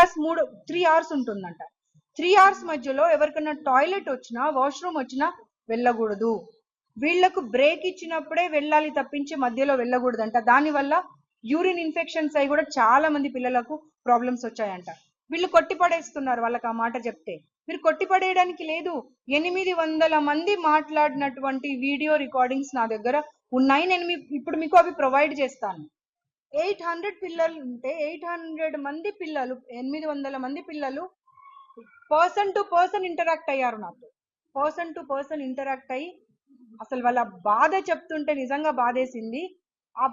Plus మూడు three hours ఉంటుందంట. Three hours మధ్యలో ఎవరికైనా టాయిలెట్ వచ్చినా వాష్రూమ్ వచ్చినా వెళ్ళకూడదు. వీళ్ళకు బ్రేక్ ఇచ్చినప్పుడే వెళ్ళాలి తప్పించి మధ్యలో వెళ్ళకూడదంట. దానివల్ల యూరిన్ ఇన్ఫెక్షన్స్ అయి కూడా చాలా మంది పిల్లలకు ప్రాబ్లమ్స్ వచ్చాయంట. వీళ్ళు కొట్టిపడేస్తున్నారు వాళ్ళకి ఆ మాట చెప్తే. మీరు కొట్టిపడేయడానికి లేదు. ఎనిమిది వందల మంది మాట్లాడినటువంటి వీడియో రికార్డింగ్స్ నా దగ్గర ఉన్నాయి. నేను మీ- ఇప్పుడు మీకు అవి ప్రొవైడ్ చేస్తాను. ఎయిట్ హండ్రెడ్ పిల్లలు ఉంటే ఎయిట్ హండ్రెడ్ మంది పిల్లలు ఎనిమిది వందల మంది పిల్లలు పర్సన్ టు పర్సన్ ఇంటరాక్ట్ అయ్యారు నాతో. పర్సన్ టు పర్సన్ ఇంటరాక్ట్ అయ్యి అసలు వాళ్ళ బాధ చెప్తుంటే నిజంగా బాధేసింది. ఆ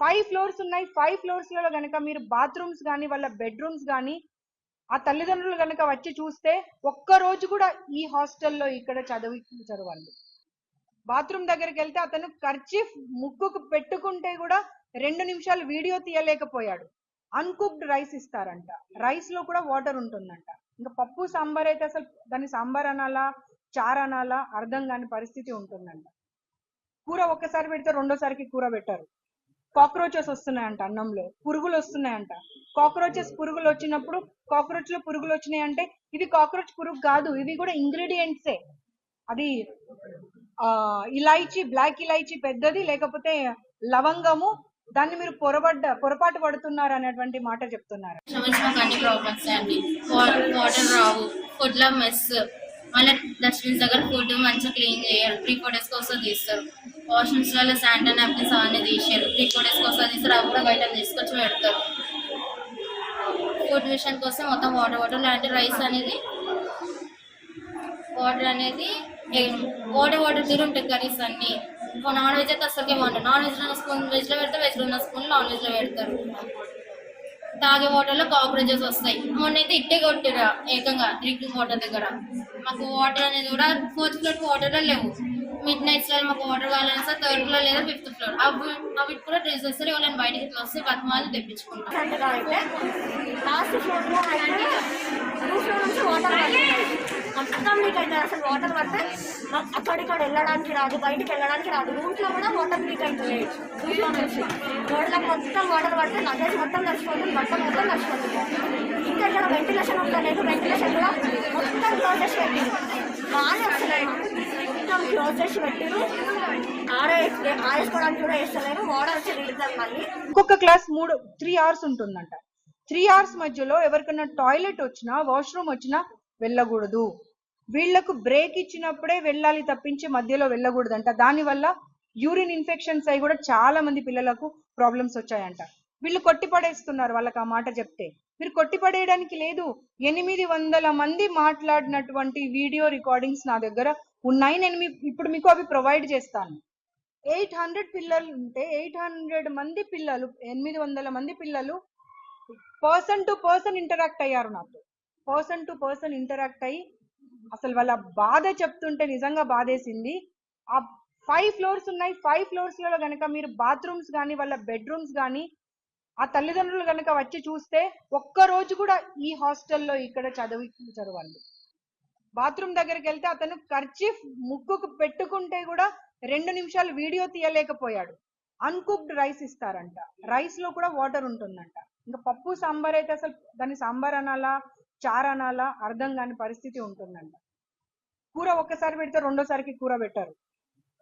ఫైవ్ ఫ్లోర్స్ ఉన్నాయి. ఫైవ్ ఫ్లోర్స్లో గనక మీరు బాత్రూమ్స్ కానీ వాళ్ళ బెడ్రూమ్స్ కానీ ఆ తల్లిదండ్రులు కనుక వచ్చి చూస్తే ఒక్క రోజు కూడా ఈ హాస్టల్లో ఇక్కడ చదివించరు వాళ్ళు. బాత్రూమ్ దగ్గరికి వెళ్తే అతను కర్చీఫ్ ముక్కుకు పెట్టుకుంటే కూడా రెండు నిమిషాలు వీడియో తీయలేకపోయాడు. అన్కుక్డ్ రైస్ ఇస్తారంట. రైస్లో కూడా వాటర్ ఉంటుందంట. ఇంకా పప్పు సాంబార్ అయితే అసలు దాన్ని సాంబార్ అనాలా చారు అనాలా అర్థం కాని పరిస్థితి ఉంటుందంట. కూర ఒక్కసారి పెడితే రెండోసారికి కూర పెట్టారు. కాక్రోచెస్ వస్తున్నాయంట అన్నంలో. పురుగులు వస్తున్నాయంట. కాక్రోచెస్ పురుగులు వచ్చినప్పుడు కాక్రోచ్లో పురుగులు వచ్చినాయి అంటే ఇవి కాక్రోచ్ పురుగు కాదు ఇవి కూడా ఇంగ్రీడియంట్సే అది ఆ ఇలాయచీ బ్లాక్ ఇలాయచీ పెద్దది లేకపోతే లవంగము దాన్ని మీరు పొరపడ్డ పొరపాటు పడుతున్నారు అనేటువంటి మాట చెప్తున్నారు. అన్ని ప్రాబ్లమ్స్ అండి. వాటర్ రావు. ఫుడ్లో మెస్ మళ్ళీ డస్ట్బిన్స్ దగ్గర ఫుడ్ మంచిగా క్లీన్ చేయరు త్రీ ఫోర్ డేస్ కోసం తీస్తారు. వాష్రూమ్స్ వల్ల శానిటరీ నాప్కిన్స్ అవన్నీ తీసారు త్రీ ఫోర్ డేస్ కోసం తీస్తారు అవి కూడా బయట తీసుకొచ్చి పెడతారు. ఫుడ్ విషయం కోసం మొత్తం వాటర్ వాటర్ లాంటి రైస్ అనేది వాటర్ అనేది వాటర్ వాటర్ తీరు ఉంటాయి కర్రీస్ అన్ని. నాన్ వెజ్ అయితే అసలుకే బాగుంటుంది నాన్ వెజ్లో ఉన్న స్పూన్ వెజ్లో పెడితే వెజ్లో ఉన్న స్పూన్ నాన్ వెజ్లో పెడతారు. తాగే వాటర్లో కాక్రోచెస్ వస్తాయి. మొన్న అయితే ఇట్టే కొట్టారు ఏకంగా డ్రింకింగ్ వాటర్ దగ్గర. మాకు వాటర్ అనేది కూడా ఫోర్త్ ఫ్లోర్ వాటర్లో లేవు. మిడ్ నైట్లో మాకు వాటర్ కావాలని సార్ థర్డ్ ఫ్లోర్ లేదా ఫిఫ్త్ ఫ్లోర్. అవి అవి కూడా డ్రెస్ వస్తారు. వాళ్ళని బయటకి వస్తే బతమాలు తెప్పించుకుంటాం మొత్తం లీక్ అవుతుంది అసలు వాటర్ పడితే అక్కడిక్కడ వెళ్ళడానికి రాదు బయటికి వెళ్ళడానికి రాదు. రూమ్స్లో కూడా వాటర్ లీక్ అవుతుంది. రూఫ్ నుంచి గోడలకు మొత్తం వాటర్ పడితే లగేజ్ మొత్తం నడిచిపోతుంది మొత్తం మొత్తం నడిచిపోతుంది ఇంకా ఇక్కడ వెంటిలేషన్ ఉందా లేదు వెంటిలేషన్ కూడా మొత్తం క్లోజ్ చేసి పెట్టింది. బాగానే వస్తున్నాయి. మొత్తం క్లోజ్ చేసి పెట్టిరు ఆరే ఆరేసుకోవడానికి కూడా వేస్తలేరు. వాటర్ వచ్చి నిలుద్దాం మళ్ళీ. ఒక్కొక్క క్లాస్ మూడు త్రీ అవర్స్ ఉంటుందంట. త్రీ అవర్స్ మధ్యలో ఎవరికైనా టాయిలెట్ వచ్చినా వాష్రూమ్ వచ్చినా వెళ్ళకూడదు. వీళ్ళకు బ్రేక్ ఇచ్చినప్పుడే వెళ్ళాలి తప్పించి మధ్యలో వెళ్ళకూడదంట. దానివల్ల యూరిన్ ఇన్ఫెక్షన్స్ అయి కూడా చాలా మంది పిల్లలకు ప్రాబ్లమ్స్ వచ్చాయంట. వీళ్ళు కొట్టి పడేస్తున్నారు వాళ్ళకి ఆ మాట చెప్తే. మీరు కొట్టి పడేయడానికి లేదు. ఎనిమిది వందల మంది మాట్లాడినటువంటి వీడియో రికార్డింగ్స్ నా దగ్గర ఉన్నాయి. నేను మీ- ఇప్పుడు మీకు అవి ప్రొవైడ్ చేస్తాను. ఎయిట్ హండ్రెడ్ పిల్లలు ఉంటే ఎయిట్ హండ్రెడ్ మంది పిల్లలు ఎనిమిది వందల మంది పిల్లలు పర్సన్ టు పర్సన్ ఇంటరాక్ట్ అయ్యారు నాతో. పర్సన్ టు పర్సన్ ఇంటరాక్ట్ అయ్యి అసలు వాళ్ళ బాధ చెప్తుంటే నిజంగా బాధేసింది. ఆ ఫైవ్ ఫ్లోర్స్ ఉన్నాయి. ఫైవ్ ఫ్లోర్స్లో గనక మీరు బాత్రూమ్స్ కానీ వాళ్ళ బెడ్రూమ్స్ కానీ ఆ తల్లిదండ్రులు గనక వచ్చి చూస్తే ఒక్క రోజు కూడా ఈ హాస్టల్లో ఇక్కడ చదివించారు వాళ్ళు. బాత్రూమ్ దగ్గరికి వెళ్తే అతను కర్చీఫ్ ముక్కుకు పెట్టుకుంటే కూడా రెండు నిమిషాలు వీడియో తీయలేకపోయాడు. అన్కుక్డ్ రైస్ ఇస్తారంట. రైస్లో కూడా వాటర్ ఉంటుందంట. ఇంకా పప్పు సాంబార్ అయితే అసలు దాన్ని సాంబార్ అనాలా? చారు అర్థం కాని పరిస్థితి ఉంటుందంట. కూర ఒక్కసారి పెడితే రెండోసారికి కూర పెట్టారు.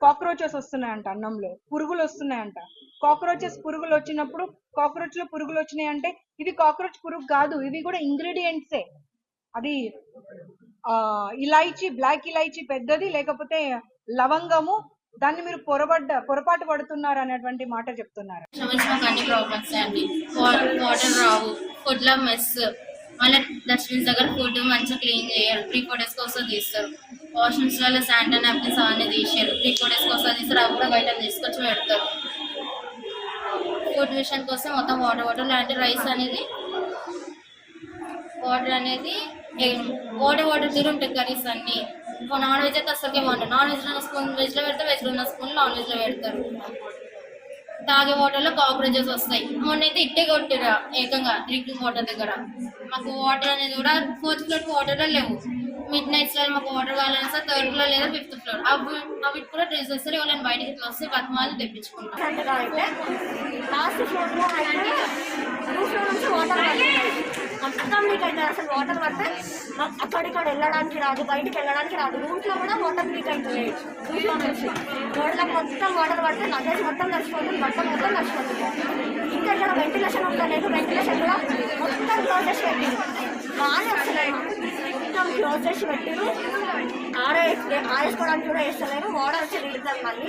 కాక్రోచెస్ వస్తున్నాయంట అన్నంలో. పురుగులు వస్తున్నాయంట. కాక్రోచెస్ పురుగులు వచ్చినప్పుడు కాక్రోచ్లో పురుగులు వచ్చినాయి అంటే ఇవి కాక్రోచ్ పురుగు కాదు ఇవి కూడా ఇంగ్రీడియంట్సే. అది ఆ ఇలాయచీ బ్లాక్ ఇలాయచీ పెద్దది లేకపోతే లవంగము దాన్ని మీరు పొరబడ్డ పొరపాటు పడుతున్నారు అనేటువంటి మాట చెప్తున్నారు. సంవత్సరం అన్ని ప్రాబ్లమ్స్ అండి. వాటర్ రావు ఫుడ్ల మెస్ మళ్ళీ డస్ట్బిన్స్ దగ్గర ఫుడ్ మంచిగా క్లీన్ చేయాలి. త్రీ ఫోర్ డేస్ కోసం తీస్తారు. వాష్రూమ్స్ వల్ల శానిటరీ నాప్కిన్స్ అవన్నీ తీసారు త్రీ ఫోర్ డేస్ కోసం తీస్తారు. అవి కూడా బయట తీసుకొచ్చి పెడతారు. ఫుడ్ విషయం కోసం మొత్తం వాటర్ వాటర్ లాంటి రైస్ అనేది వాటర్ అనేది వాటర్ వాటర్ తీరు ఉంటాయి కర్రీస్ అన్ని. నాన్ వెజ్ అయితే అసలుకే బాగుంటుంది నాన్ వెజ్ ఉన్న స్పూన్ వెజ్లో పెడితే వెజ్ ఉన్న స్పూన్ నాన్ వెజ్లో పెడతారు. తాగే వాటర్లో కాక్రోచెస్ వస్తాయి. మొన్న అయితే ఇట్టే కొట్టారు ఏకంగా డ్రింకింగ్ వాటర్ దగ్గర. మాకు వాటర్ అనేది కూడా ఫోర్త్ ఫ్లోర్ వాటర్లో లేవు. మిడ్ నైట్స్లో మాకు వాటర్ కావాలని సార్ థర్డ్ ఫ్లోర్ లేదా ఫిఫ్త్ ఫ్లోర్ అవి అవి కూడా డ్రెస్ వస్తారు వాళ్ళని బయటకి ఇట్లా వస్తే బతమాలు తెప్పించుకుంటాం లాస్ట్ ఫ్లోర్ రూఫ్ నుంచి వాటర్ మొత్తం లీక్ అవుతుంది అసలు వాటర్ పడితే మాకు అక్కడిక్కడ వెళ్ళడానికి రాదు బయటికి వెళ్ళడానికి రాదు. రూట్లో కూడా వాటర్ లీక్ అవుతుంది. రూట్లో నుంచి రోడ్లకు మొత్తం వాటర్ పడితే లగేజ్ మొత్తం నడిచిపోతుంది మొత్తం మొత్తం నచ్చిపోతుంది ఇంకా ఇక్కడ వెంటిలేషన్ ఉండలేదు వెంటిలేషన్ కూడా మొత్తం క్లోజ్ చేసి పెట్టింది. బాగా వస్తలేదు మొత్తం క్లోజ్ చేసి పెట్టిరు ఆరే ఆరేసుకోవడానికి కూడా వేస్తలేరు. వాటర్ వచ్చి నీళ్ళు మళ్ళీ.